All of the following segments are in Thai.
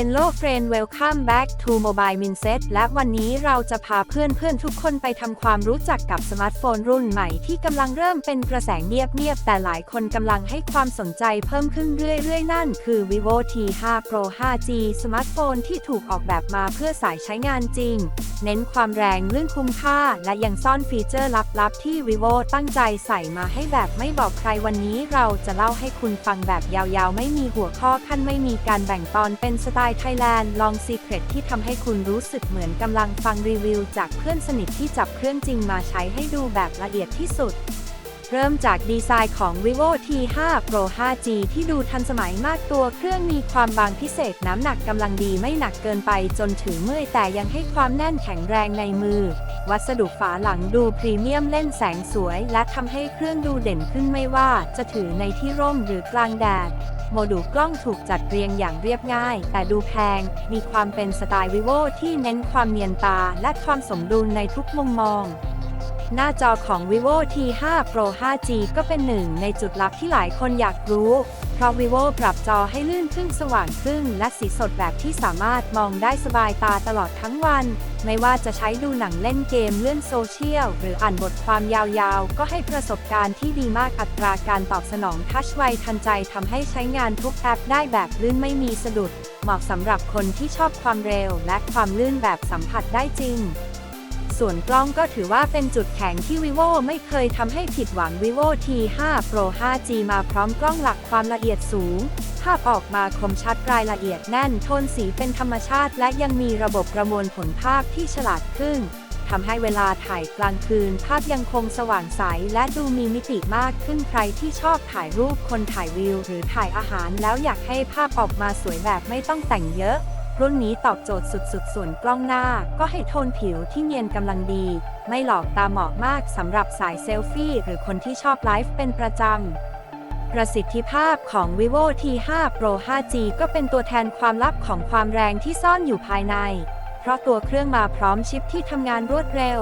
Hello friend welcome back to Mobile Mindset และวันนี้เราจะพาเพื่อนๆทุกคนไปทำความรู้จักกับสมาร์ทโฟนรุ่นใหม่ที่กำลังเริ่มเป็นกระแสเงียบๆ แต่หลายคนกำลังให้ความสนใจเพิ่มขึ้นเรื่อยๆ นั่นคือ vivo T5 Pro 5G สมาร์ทโฟนที่ถูกออกแบบมาเพื่อสายใช้งานจริง เน้นความแรงลื่นคุ้มค่า และยังซ่อนฟีเจอร์ลับๆ ที่ vivo ตั้งใจใส่มาให้แบบไม่บอกใครวันนี้เราจะเล่าให้คุณฟังแบบยาวๆ ไม่มีหัวข้อขั้นไม่มีการแบ่งตอนเป็นสไตล์ไทยแลนด์ลองซีเครตที่ทำให้คุณรู้สึกเหมือนกำลังฟังรีวิว จากเพื่อนสนิทที่จับเครื่องจริงมาใช้ให้ดูแบบละเอียดที่สุด เริ่มจากดีไซน์ของ vivo T5 Pro 5G ที่ดูทันสมัยมากตัวเครื่องมีความบางพิเศษน้ำหนักกำลังดีไม่หนักเกินไปจนถือเมื่อยแต่ยังให้ความแน่นแข็งแรงในมือ วัสดุฝาหลังดูพรีเมียมเล่นแสงสวย และทำให้เครื่องดูเด่นขึ้นไม่ว่าจะถือในที่ร่มหรือกลางแดด โมดูลกล้องถูกจัดเรียงอย่างเรียบง่าย แต่ดูแพง มีความเป็นสไตล์ vivo ที่เน้นความเนียนตาและความสมดุลในทุกมุมมอง หน้าจอของ vivo T5 Pro 5G ก็เป็นหนึ่งในจุดลับที่หลายคนอยากรู้ เพราะ vivo ปรับจอให้ลื่นขึ้นสว่างขึ้น และสีสดแบบที่สามารถมองได้สบายตาตลอดทั้งวัน ไม่ว่าจะใช้ดูหนังเล่นเกมเลื่อนโซเชียล หรืออ่านบทความยาวๆ ก็ให้ประสบการณ์ที่ดีมากอัตราการตอบสนองทัชไวทันใจทำให้ใช้งานทุกแอปได้แบบลื่นไม่มีสะดุด เหมาะสำหรับคนที่ชอบความเร็วและความลื่นแบบสัมผัสได้จริง ส่วนกล้องก็ถือว่าเป็นจุดแข็งที่ vivo ไม่เคยทำให้ผิดหวัง vivo T5 Pro 5G มาพร้อมกล้องหลักความละเอียดสูง ภาพออกมาคมชัดรายละเอียดแน่นโทนสีเป็นธรรมชาติ และยังมีระบบประมวลผลภาพที่ฉลาดขึ้นทำให้เวลาถ่ายกลางคืน ภาพยังคงสว่างใส และดูมีมิติมากขึ้นใครที่ชอบถ่ายรูปคนถ่ายวิว หรือถ่ายอาหารแล้วอยากให้ภาพออกมาสวยแบบไม่ต้องแต่งเยอะ รุ่นนี้ตอบโจทย์สุดๆ ส่วนกล้องหน้าก็ให้โทนผิวที่เนียนกำลังดี ไม่หลอกตาเหมาะมากสำหรับสายเซลฟี่หรือคนที่ชอบไลฟ์เป็นประจำ ประสิทธิภาพของ vivo T5 Pro 5G ก็เป็นตัวแทนความลับของความแรงที่ซ่อนอยู่ภายใน เพราะตัวเครื่องมาพร้อมชิปที่ทำงานรวดเร็ว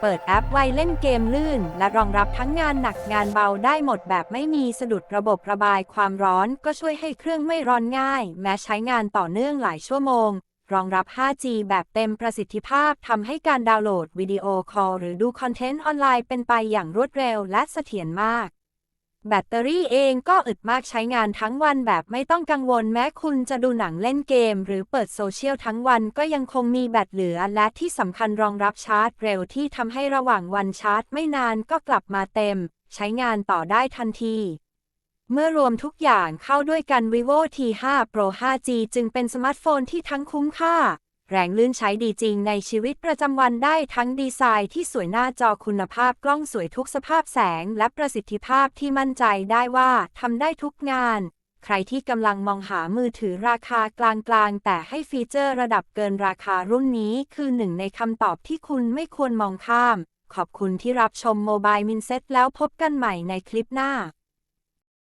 เปิดแอปไวเล่นเกมลื่น และรองรับทั้งงานหนักงานเบาได้หมดแบบไม่มีสะดุดระบบระบายความร้อน ก็ช่วยให้เครื่องไม่ร้อนง่าย แม้ใช้งานต่อเนื่องหลายชั่วโมง รองรับ 5G แบบเต็มประสิทธิภาพทำให้การดาวน์โหลดวิดีโอคอลหรือดูคอนเทนต์ออนไลน์เป็นไปอย่างรวดเร็วและเสถียรมาก แบตเตอรี่เองก็อึดมากใช้งานทั้งวันแบบไม่ต้องกังวลแม้คุณจะดูหนังเล่นเกม หรือเปิดโซเชียลทั้งวันก็ยังคงมีแบตเหลือ และที่สำคัญรองรับชาร์จเร็วที่ทำให้ระหว่างวันชาร์จไม่นานก็กลับมาเต็ม ใช้งานต่อได้ทันที เมื่อรวมทุกอย่างเข้าด้วยกัน vivo T5 Pro 5G จึงเป็นสมาร์ทโฟนที่ทั้งคุ้มค่า แรงลื่นใช้ดีจริงในชีวิตประจำวันได้ทั้งดีไซน์ที่สวยหน้าจอคุณภาพกล้องสวยทุกสภาพแสง และประสิทธิภาพที่มั่นใจได้ว่าทำได้ทุกงาน ใครที่กำลังมองหามือถือราคากลางๆ แต่ให้ฟีเจอร์ระดับเกินราคารุ่นนี้คือหนึ่งในคำตอบที่คุณไม่ควรมองข้าม ขอบคุณที่รับชมโมบายมินเซ็ตแล้วพบกันใหม่ในคลิปหน้า